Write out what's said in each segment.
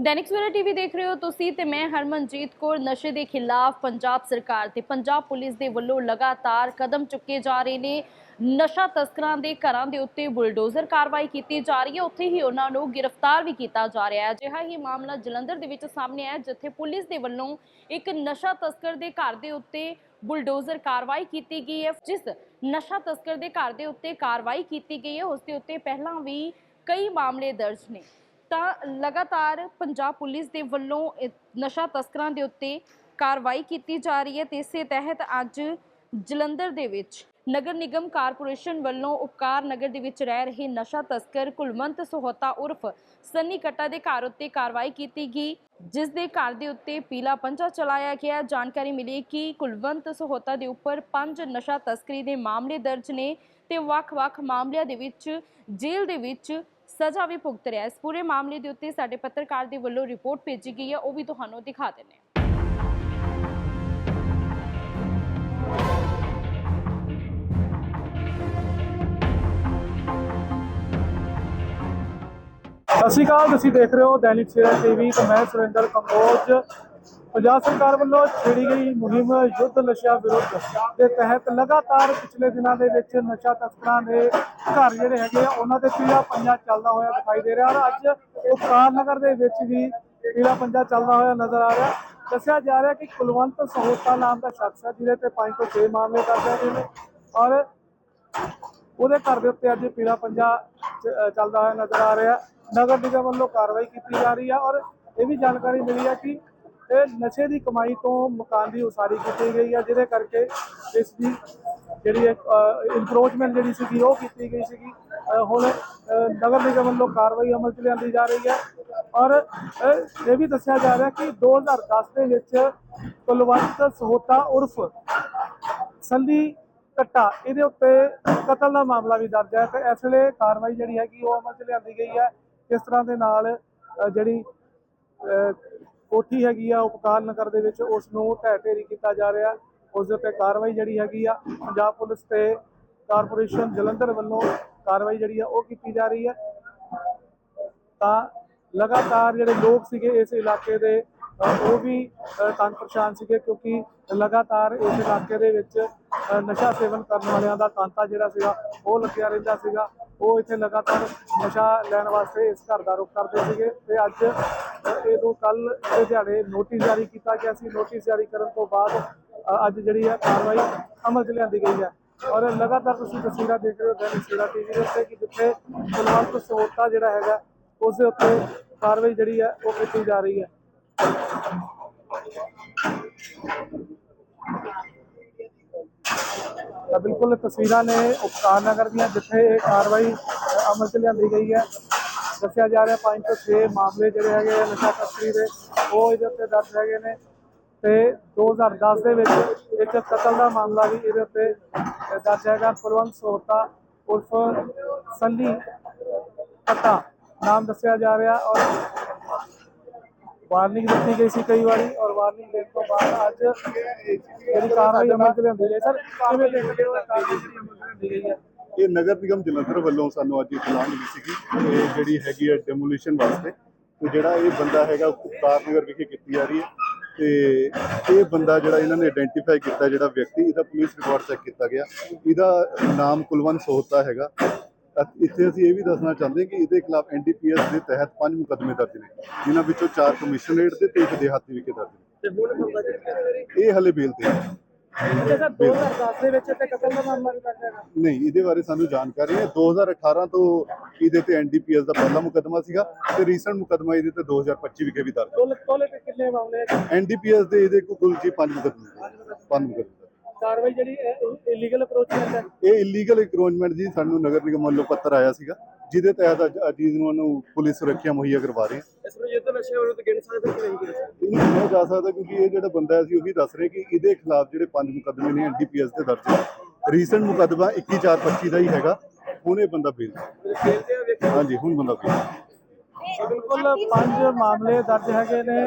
Dainik Savera TV ਦੇਖ ਰਹੇ ਹੋ ਤੁਸੀਂ ਤੇ ਮੈਂ ਹਰਮਨਜੀਤ ਕੌਰ, ਨਸ਼ੇ ਦੇ ਖਿਲਾਫ ਪੰਜਾਬ ਸਰਕਾਰ ਤੇ ਪੰਜਾਬ ਪੁਲਿਸ ਦੇ ਵੱਲੋਂ ਲਗਾਤਾਰ ਕਦਮ ਚੁੱਕੇ ਜਾ ਰਹੇ ਨੇ। ਨਸ਼ਾ ਤਸਕਰਾਂ ਦੇ ਘਰਾਂ ਦੇ ਉੱਤੇ ਬੁਲਡੋਜ਼ਰ ਕਾਰਵਾਈ ਕੀਤੀ ਜਾ ਰਹੀ ਹੈ। ਉੱਥੇ ਹੀ ਉਹਨਾਂ ਨੂੰ ਗ੍ਰਿਫਤਾਰ ਵੀ ਕੀਤਾ ਜਾ ਰਿਹਾ ਹੈ। ਅਜਿਹਾ ਹੀ ਮਾਮਲਾ ਜਲੰਧਰ ਦੇ ਵਿੱਚ ਸਾਹਮਣੇ ਆਇਆ, ਜਿੱਥੇ ਪੁਲਿਸ ਦੇ ਵੱਲੋਂ ਇੱਕ ਨਸ਼ਾ ਤਸਕਰ ਦੇ ਘਰ ਦੇ ਉੱਤੇ ਬੁਲਡੋਜ਼ਰ ਕਾਰਵਾਈ ਕੀਤੀ ਗਈ ਹੈ, ਜਿਸ ਨਸ਼ਾ ਤਸਕਰ ਦੇ ਘਰ ਦੇ ਉੱਤੇ ਕਾਰਵਾਈ ਕੀਤੀ ਗਈ ਹੈ। ਉਸ ਦੇ ਉੱਤੇ ਪਹਿਲਾਂ ਵੀ ਕਈ ਮਾਮਲੇ ਦਰਜ ਨੇ। ਤਾਂ ਲਗਾਤਾਰ ਪੰਜਾਬ ਪੁਲਿਸ ਦੇ ਵੱਲੋਂ ਨਸ਼ਾ ਤਸਕਰਾਂ ਦੇ ਉੱਤੇ ਕਾਰਵਾਈ ਕੀਤੀ ਜਾ ਰਹੀ ਹੈ ਤੇ ਇਸੇ ਤਹਿਤ ਅੱਜ ਜਲੰਧਰ ਦੇ ਵਿੱਚ ਨਗਰ ਨਿਗਮ ਕਾਰਪੋਰੇਸ਼ਨ ਵੱਲੋਂ ਉਪਕਾਰ ਨਗਰ ਦੇ ਵਿੱਚ ਰਹਿ ਰਹੇ ਨਸ਼ਾ ਤਸਕਰ ਕੁਲਵੰਤ ਸੋਹਤਾ ਉਰਫ ਸੰਨੀ ਕੱਟਾ ਦੇ ਘਰ ਉੱਤੇ ਕਾਰਵਾਈ ਕੀਤੀ ਗਈ, ਜਿਸ ਦੇ ਘਰ ਦੇ ਉੱਤੇ ਪੀਲਾ ਪੰਜਾ ਚਲਾਇਆ ਗਿਆ। ਜਾਣਕਾਰੀ ਮਿਲੀ ਕਿ ਕੁਲਵੰਤ ਸੋਹਤਾ ਦੇ ਉੱਪਰ ਪੰਜ ਨਸ਼ਾ ਤਸਕਰੀ ਦੇ ਮਾਮਲੇ ਦਰਜ ਨੇ ਤੇ ਵੱਖ-ਵੱਖ ਮਾਮਲਿਆਂ ਦੇ ਵਿੱਚ ਜੇਲ੍ਹ ਦੇ ਵਿੱਚ ਸਜ਼ਾ ਵੀ ਭੁਗਤ ਰਿਹਾ ਇਸ ਪੂਰੇ ਮਾਮਲੇ ਦੇ ਉੱਤੇ ਸਾਡੇ ਪੱਤਰਕਾਰ ਦੇ ਵੱਲੋਂ ਰਿਪੋਰਟ ਭੇਜੀ ਗਈ ਹੈ। ਉਹ ਵੀ ਤੁਹਾਨੂੰ ਦਿਖਾ ਦਿੰਦੇ ਹਾਂ। ਸਤਿ ਸ਼੍ਰੀ ਅਕਾਲ, ਤੁਸੀਂ ਦੇਖ ਰਹੇ ਹੋ ਦੈਨਿਕ ਸਵੇਰਾ ਟੀਵੀ ਤੇ ਮੈਂ ਸੁਰਿੰਦਰ ਕੰਬੋਜ। ਪੰਜਾਬ ਸਰਕਾਰ ਵੱਲੋਂ ਛੇੜੀ ਗਈ ਮੁਹਿੰਮ ਯੁੱਧ ਨਸ਼ਾ ਵਿਰੁੱਧ ਦੇ ਤਹਿਤ ਲਗਾਤਾਰ ਪਿਛਲੇ ਦਿਨਾਂ ਦੇ ਵਿੱਚ ਨਸ਼ਾ ਤਸਕਰਾਂ ਦੇ ਘਰ ਜਿਹੜੇ ਹੈਗੇ ਆ, ਉਹਨਾਂ ਤੇ ਪੀਲਾ ਪੰਜਾ ਚੱਲਦਾ ਹੋਇਆ ਦਿਖਾਈ ਦੇ ਰਿਹਾ ਔਰ ਅੱਜ ਉਪਕਾਰ ਨਗਰ ਦੇ ਵਿੱਚ ਵੀ ਪੀਲਾ ਪੰਜਾ ਚੱਲਦਾ ਹੋਇਆ ਨਜ਼ਰ ਆ ਰਿਹਾ। ਦੱਸਿਆ ਜਾ ਰਿਹਾ ਕਿ ਕੁਲਵੰਤ ਸਹੋਤਾ ਨਾਮ ਦਾ ਸ਼ਖਸ ਹੈ ਜਿਹਦੇ ਤੇ 5 ਤੋਂ 6 ਮਾਮਲੇ ਕਰਦੇ ਹੈਗੇ ਨੇ ਔਰ ਉਹਦੇ ਘਰ ਦੇ ਉੱਤੇ ਅੱਜ ਪੀਲਾ ਪੰਜਾ ਚੱਲਦਾ ਹੋਇਆ ਨਜ਼ਰ ਆ ਰਿਹਾ। ਨਗਰ ਨਿਗਮ ਵੱਲੋਂ ਕਾਰਵਾਈ ਕੀਤੀ ਜਾ ਰਹੀ ਹੈ ਔਰ ਇਹ ਵੀ ਜਾਣਕਾਰੀ ਮਿਲੀ ਹੈ ਕਿ ਇਹ ਨਸ਼ੇ ਦੀ ਕਮਾਈ ਤੋਂ ਮਕਾਨ ਦੀ ਉਸਾਰੀ ਕੀਤੀ ਗਈ ਹੈ ਜਿਹਦੇ ਕਰਕੇ ਇਸ ਦੀ ਜਿਹੜੀ ਇਨਕਰੋਚਮੈਂਟ ਜਿਹੜੀ ਸੀਗੀ, ਉਹ ਕੀਤੀ ਗਈ ਸੀਗੀ। ਹੁਣ ਨਗਰ ਨਿਗਮ ਵੱਲੋਂ ਕਾਰਵਾਈ ਅਮਲ 'ਚ ਲਿਆਂਦੀ ਜਾ ਰਹੀ ਹੈ ਔਰ ਇਹ ਵੀ ਦੱਸਿਆ ਜਾ ਰਿਹਾ ਕਿ 2010 ਦੇ ਵਿੱਚ ਕੁਲਵੰਤ ਸਹੋਤਾ ਉਰਫ ਸੰਧੀ ਕੱਟਾ ਇਹਦੇ ਉੱਤੇ ਕਤਲ ਦਾ ਮਾਮਲਾ ਵੀ ਦਰਜ ਹੈ। ਤੇ ਇਸ ਵੇਲੇ ਕਾਰਵਾਈ ਜਿਹੜੀ ਹੈਗੀ, ਉਹ ਅਮਲ 'ਚ ਲਿਆਂਦੀ ਗਈ ਹੈ। ਇਸ ਤਰ੍ਹਾਂ ਦੇ ਨਾਲ ਜਿਹੜੀ ਕੋਠੀ ਹੈਗੀ ਆ ਉਪਕਾਰ ਨਗਰ ਦੇ ਵਿੱਚ ਉਸ ਨੂੰ ਢਹਿ ਢੇਰੀ ਕੀਤਾ ਜਾ ਰਿਹਾ। ਉਸ ਦੇ ਉੱਤੇ ਕਾਰਵਾਈ ਜਿਹੜੀ ਹੈਗੀ ਆ, ਪੰਜਾਬ ਪੁਲਿਸ ਤੇ ਕਾਰਪੋਰੇਸ਼ਨ ਜਲੰਧਰ ਵੱਲੋਂ ਕਾਰਵਾਈ ਜਿਹੜੀ ਆ, ਉਹ ਕੀਤੀ ਜਾ ਰਹੀ ਹੈ ਤਾਂ ਲਗਾਤਾਰ ਜਿਹੜੇ ਲੋਕ ਸੀਗੇ ਇਸ ਇਲਾਕੇ ਦੇ ਉਹ ਵੀ ਤੰਗ ਪਰੇਸ਼ਾਨ ਸੀਗੇ ਕਿਉਂਕਿ ਲਗਾਤਾਰ ਇਸ ਇਲਾਕੇ ਦੇ ਵਿੱਚ ਨਸ਼ਾ ਸੇਵਨ ਕਰਨ ਵਾਲਿਆਂ ਦਾ ਤਾਂਤਾ ਜਿਹੜਾ ਸੀਗਾ, ਉਹ ਲੱਗਿਆ ਰਹਿੰਦਾ ਸੀਗਾ। ਉਹ ਇੱਥੇ ਲਗਾਤਾਰ ਨਸ਼ਾ ਲੈਣ ਵਾਸਤੇ ਇਸ ਘਰ ਦਾ ਰੁਖ ਕਰਦੇ ਸੀਗੇ ਤੇ ਅੱਜ ਅ, ਇਹ ਤੋਂ ਕੱਲ ਦੇ ਦਿਹਾੜੇ ਨੋਟਿਸ ਜਾਰੀ ਕੀਤਾ ਗਿਆ ਸੀ। ਨੋਟਿਸ ਜਾਰੀ ਕਰਨ ਤੋਂ ਬਾਅਦ ਅ, ਅੱਜ ਜਿਹੜੀ ਹੈ ਕਾਰਵਾਈ ਅਮਲ 'ਚ ਲਿਆਂਦੀ ਗਈ ਹੈ। ਔਰ ਲਗਾਤਾਰ ਤੁਸੀਂ ਤਸਵੀਰਾਂ ਦੇਖ ਰਹੇ ਹੋ ਦੈਨਿਕ ਸਵੇਰਾ ਟੀਵੀ ਦੇ ਉੱਤੇ ਕਿ ਜਿੱਥੇ ਕੁਲਵੰਤ ਸੋਤਾ ਜਿਹੜਾ ਹੈਗਾ ਉਸ ਦੇ ਉੱਤੇ ਕਾਰਵਾਈ ਜਿਹੜੀ ਹੈ ਉਹ ਕੀਤੀ ਜਾ ਰਹੀ ਹੈ। ਤਾਂ ਬਿਲਕੁਲ ਤਸਵੀਰਾਂ ਨੇ ਉਪਕਾਰ ਨਗਰ ਦੀਆਂ ਜਿੱਥੇ ਇਹ ਕਾਰਵਾਈ ਅ, ਅਮਲ 'ਚ ਲਿਆਂਦੀ ਗਈ ਹੈ। ਦੱਸਿਆ ਜਾ ਰਿਹਾ 5 ਤੋਂ 6 ਮਾਮਲੇ ਜਿਹੜੇ ਹੈਗੇ ਆ ਨਸ਼ਾ ਤਸਕਰੀ ਦੇ, ਉਹ ਇਹਦੇ ਉੱਤੇ ਦਰਜ ਹੈਗੇ ਨੇ। ਤੇ 2010 ਦੇ ਵਿੱਚ ਇੱਕ ਕਤਲ ਦਾ ਮਾਮਲਾ ਵੀ ਇਹਦੇ ਉੱਤੇ ਦਰਜ ਹੈਗਾ। ਕੁਲਵੰਤ ਸੋਤਾ ਉਰਫ ਸੰਨੀ ਪਤਾ ਨਾਮ ਦੱਸਿਆ ਜਾ ਰਿਹਾ ਔਰ ਵਾਰਨਿੰਗ ਦਿੱਤੀ ਗਈ ਸੀ ਕਈ ਵਾਰੀ ਔਰ ਵਾਰਨਿੰਗ ਦੇਣ ਤੋਂ ਬਾਅਦ ਅੱਜ ਜਿਹੜੀ ਕਾਰਵਾਈ ਅਮਲ 'ਚ ਲਿਆਂਦੀ ਗਈ ਸਰ, ਕਿਵੇਂ ਦੇਖਦੇ ਹੋ ਕਾਰਵਾਈ ਜਿਹੜੀ ਅਮਲ 'ਚ ਲਿਆਂਦੀ ਗਈ ਹੈ? ਇਹ ਨਗਰ ਨਿਗਮ ਜਲੰਧਰ ਵੱਲੋਂ ਸਾਨੂੰ ਅੱਜ ਇਤਲਾਹ ਮਿਲੀ ਸੀਗੀ ਇਹ ਜਿਹੜੀ ਹੈਗੀ ਹੈ ਡੈਮੋਲੀਸ਼ਨ ਵਾਸਤੇ ਤੇ ਜਿਹੜਾ ਇਹ ਬੰਦਾ ਹੈਗਾ ਉਪਕਾਰ ਨਗਰ ਵਿਖੇ ਕੀਤੀ ਜਾ ਰਹੀ ਹੈ ਤੇ ਇਹ ਬੰਦਾ ਜਿਹੜਾ ਇਹਨਾਂ ਨੇ ਆਇਡੈਂਟੀਫਾਈ ਕੀਤਾ ਜਿਹੜਾ ਵਿਅਕਤੀ ਇਹਦਾ ਪੁਲਿਸ ਰਿਕਾਰਡ ਚੈੱਕ ਕੀਤਾ ਗਿਆ। ਇਹਦਾ ਨਾਮ ਕੁਲਵੰਤ ਸੋਹਤਾ ਹੈਗਾ। ਇੱਥੇ ਅਸੀਂ ਇਹ ਵੀ ਦੱਸਣਾ ਚਾਹੁੰਦੇ ਕਿ ਇਹਦੇ ਖਿਲਾਫ ਐਨਡੀਪੀਐਸ ਦੇ ਤਹਿਤ ਪੰਜ ਮੁਕੱਦਮੇ ਦਰਜ ਨੇ ਜਿਨ੍ਹਾਂ ਵਿੱਚੋਂ ਚਾਰ ਕਮਿਸ਼ਨਰੇਟ ਦੇ ਤੇ ਇੱਕ ਦੇਹਾਤੀ ਵਿਖੇ ਦਰਜ ਨੇ। ਇਹ ਹਲੇ ਬੇਲ ਤੇ ਹੈ। ਅੱਛਾ ਸਰ 2010 ਦੇ ਵਿੱਚ ਤੇ ਕਤਲ ਦਾ ਮਾਮਲਾ ਵੀ ਦਰਜ ਹੈਗਾ। ਨਹੀਂ ਇਹਦੇ ਬਾਰੇ ਸਾਨੂੰ ਜਾਣਕਾਰੀ ਹੈ। 2018 ਤੋਂ ਇਹਦੇ ਤੇ ਐਨਡੀਪੀਐਸ ਦਾ ਪਹਿਲਾ ਮੁਕੱਦਮਾ ਸੀਗਾ ਤੇ ਰੀਸੈਂਟ ਮੁਕੱਦਮਾ ਇਹਦੇ ਤੇ 2025 ਵਿਖੇ ਵੀ ਦਰਜ ਤੋਲੇ ਤੋਲੇ ਤੇ ਕਿੰਨੇ ਮਾਮਲੇ ਹੈ ਐਨਡੀਪੀਐਸ ਦੇ ਇਹਦੇ ਕੋਲ ਕੁੱਲ ਜੀ ਪੰਜ ਮੁਕੱਦਮੇ ਪੰਜ ਮੁਕੱਦਮੇ। ਕਾਰਵਾਈ ਜਿਹੜੀ ਇਲੀਗਲ ਅਪਰੋਚ ਹੈ ਇਹ ਇਲੀਗਲ ਇਨਕਰੋਚਮੈਂਟ ਜੀ ਸਾਨੂੰ ਨਗਰ ਨਿਗਮ ਵੱਲੋਂ ਪੱਤਰ ਆਇਆ ਸੀਗਾ। ਜਿਹਦੇ ਤਹਿਤ ਅੱਜ ਅਜੀਜ਼ ਨੂੰ ਉਹਨੂੰ ਪੁਲਿਸ ਸੁਰੱਖਿਆ ਮੁਹੱਈਆ ਕਰਵਾ ਰਹੇ ਹਾਂ। ਇਸ ਨੂੰ ਯੁੱਧ ਨਸ਼ੇ ਵਿਰੁੱਧ ਗਿਣ ਸਕਦੇ ਕਿ ਨਹੀਂ ਗਿਣ ਸਕਦੇ? ਇਹਨੂੰ ਕਿਹਾ ਜਾ ਸਕਦਾ ਕਿਉਂਕਿ ਇਹ ਜਿਹੜਾ ਬੰਦਾ ਹੈ, ਅਸੀਂ ਉਹੀ ਦੱਸ ਰਹੇ ਕਿ ਇਹਦੇ ਖਿਲਾਫ ਜਿਹੜੇ ਪੰਜ ਮੁਕੱਦਮੇ ਨੇ ਐਨਡੀਪੀਐਸ ਦੇ ਦਰਜ ਨੇ। ਰੀਸੈਂਟ ਮੁਕੱਦਮਾ 21425 ਦਾ ਹੀ ਹੈਗਾ ਹੁਣ ਇਹ ਬੰਦਾ ਬੇਲ ਤੇ। ਖੇਲਦੇ ਆ ਵੇਖੋ ਹਾਂਜੀ ਹੁਣ ਬੰਦਾ ਬੇਲ। ਬਿਲਕੁਲ ਪੰਜ ਮਾਮਲੇ ਦਰਜ ਹੈਗੇ ਨੇ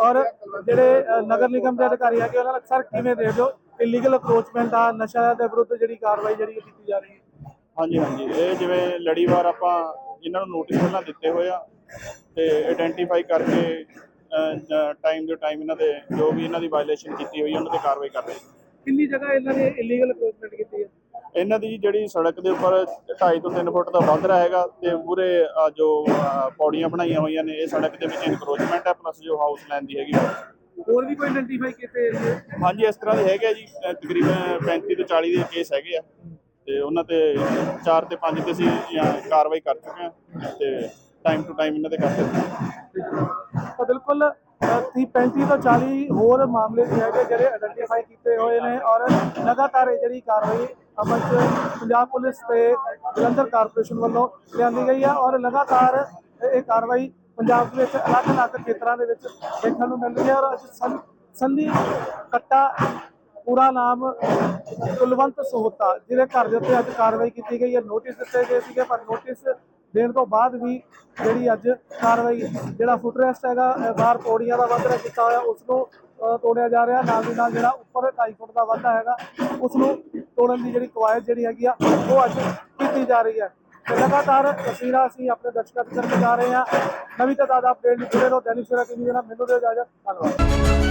ਔਰ ਜਿਹੜੇ ਨਗਰ ਨਿਗਮ ਦੇ ਅਧਿਕਾਰੀ ਹੈਗੇ ਉਹਨਾਂ ਨੂੰ ਅਕਸਰ ਕਿਵੇਂ ਦੇਖਦੇ ਹੋ? ਇਲੀਗਲ ਅਪਰੋਚਮੈਂਟ ਆ ਨਸ਼ਾ ਦੇ ਵਿਰੁੱਧ ਜਿਹੜੀ ਕਾਰਵਾਈ ਜਿਹੜੀ ਕੀਤੀ ਜਾ ਰਹੀ ਹੈ। ਹਾਂਜੀ ਹਾਂਜੀ। ਇਹ ਜਿਵੇਂ ਲੜੀਵਾਰ ਆਪਾਂ ਇਹਨਾਂ ਨੂੰ ਨੋਟਿਸ ਪਹਿਲਾਂ ਦਿੱਤੇ ਹੋਏ ਆ ਤੇ ਆਇਡੈਂਟੀਫਾਈ ਕਰਕੇ ਟਾਈਮ ਦੇ ਟਾਈਮ ਇਹਨਾਂ ਦੇ ਜੋ ਵੀ ਇਹਨਾਂ ਦੀ ਵਾਇਲੇਸ਼ਨ ਕੀਤੀ ਹੋਈ ਹੈ, ਉਹਨਾਂ ਤੇ ਕਾਰਵਾਈ ਕਰ ਰਹੇ। ਕਿੰਨੀ ਜਗ੍ਹਾ ਇਹਨਾਂ ਨੇ ਇਲੀਗਲ ਅਪਰੋਚਮੈਂਟ ਕੀਤੀ ਹੈ ਇਹਨਾਂ ਦੀ ਜਿਹੜੀ ਸੜਕ ਦੇ ਉੱਪਰ 2.5 ਤੋਂ 3 ਫੁੱਟ ਦਾ ਵਾਧਰਾ ਹੈਗਾ ਤੇ ਪੂਰੇ ਜੋ ਪੌੜੀਆਂ ਬਣਾਈਆਂ ਹੋਈਆਂ ਨੇ ਇਹ ਸੜਕ ਦੇ ਵਿੱਚ ਇਨਕਰੋਚਮੈਂਟ ਹੈ ਪਲੱਸ ਜੋ ਹਾਊਸ ਲੈਣ ਦੀ ਹੈਗੀ ਹੋਰ ਵੀ ਕੋਈ ਆਇਡੈਂਟੀਫਾਈ ਕੀਤੇ ਹਾਂਜੀ ਇਸ ਤਰ੍ਹਾਂ ਦੇ ਹੈਗੇ ਜੀ ਤਕਰੀਬਨ 35 ਤੋਂ 40 ਦੇ ਕੇਸ ਹੈਗੇ ਆ। ਤੇ ਉਹਨਾਂ ਤੇ 4 ਤੇ 5 ਤੇ ਅਸੀਂ ਕਾਰਵਾਈ ਕਰ ਚੁੱਕੇ ਹਾਂ ਤੇ ਟਾਈਮ ਟੂ ਟਾਈਮ ਇਹਨਾਂ ਦੇ ਕਰਦੇ ਤਾਂ ਬਿਲਕੁਲ ਅ, ਤੀਹ 35 ਤੋਂ 40 ਹੋਰ ਮਾਮਲੇ ਵੀ ਹੈਗੇ ਜਿਹੜੇ ਆਇਡੈਂਟੀਫਾਈ ਕੀਤੇ ਹੋਏ ਨੇ ਔਰ ਲਗਾਤਾਰ ਇਹ ਜਿਹੜੀ ਕਾਰਵਾਈ ਅਮਲ 'ਚ ਪੰਜਾਬ ਪੁਲਿਸ ਤੇ ਜਲੰਧਰ ਕਾਰਪੋਰੇਸ਼ਨ ਵੱਲੋਂ ਲਿਆਂਦੀ ਗਈ ਹੈ ਔਰ ਲਗਾਤਾਰ ਇਹ ਕਾਰਵਾਈ ਪੰਜਾਬ ਦੇ ਵਿੱਚ ਅਲੱਗ-ਅਲੱਗ ਖੇਤਰਾਂ ਦੇ ਵਿੱਚ ਦੇਖਣ ਨੂੰ ਮਿਲ ਰਹੀ ਹੈ ਔਰ ਅੱਜ ਸੰ- ਸੰਨੀ ਕੱਟਾ ਪੂਰਾ ਨਾਮ ਕੁਲਵੰਤ ਸੋਹਤਾ, ਜਿਹਦੇ ਘਰ ਦੇ ਉੱਤੇ ਅੱਜ ਕਾਰਵਾਈ ਕੀਤੀ ਗਈ ਹੈ। ਨੋਟਿਸ ਦਿੱਤੇ ਗਏ ਸੀਗੇ, ਪਰ ਨੋਟਿਸ ਦੇਣ ਤੋਂ ਬਾਅਦ ਵੀ ਜਿਹੜੀ ਅੱਜ ਕਾਰਵਾਈ, ਜਿਹੜਾ ਫੁੱਟ ਰੈਸਟ ਹੈਗਾ ਅਹ ਬਾਹਰ ਪੌੜੀਆਂ ਦਾ ਵਾਧਰਾ ਕੀਤਾ ਹੋਇਆ ਉਸ ਨੂੰ ਤੋੜਿਆ ਜਾ ਰਿਹਾ। ਨਾਲ ਦੀ ਨਾਲ ਜਿਹੜਾ ਉੱਪਰ 2.5 ਫੁੱਟ ਦਾ ਵਾਧਾ ਹੈਗਾ ਉਸ ਨੂੰ ਤੋੜਨ ਦੀ ਜਿਹੜੀ ਕਵਾਇਦ ਜਿਹੜੀ ਹੈਗੀ ਆ, ਉਹ ਅੱਜ ਕੀਤੀ ਜਾ ਰਹੀ ਹੈ। ਤੇ ਲਗਾਤਾਰ ਤਸਵੀਰਾਂ ਅਸੀਂ ਆਪਣੇ ਦਰਸ਼ਕਾਂ ਤੱਕ ਕਰਕੇ ਜਾ ਰਹੇ ਹਾਂ। ਨਵੀਂ ਤਾਜ਼ਾ ਅਪਡੇਟ ਲਈ ਜੁੜੇ ਰਹੋ ਦੈਨਿਕ ਸਵੇਰਾ ਟੀਵੀ ਦੇ ਨਾਲ ਮੈਨੂੰ ਦੇ ਇਜਾਜ਼ਤ। ਧੰਨਵਾਦ।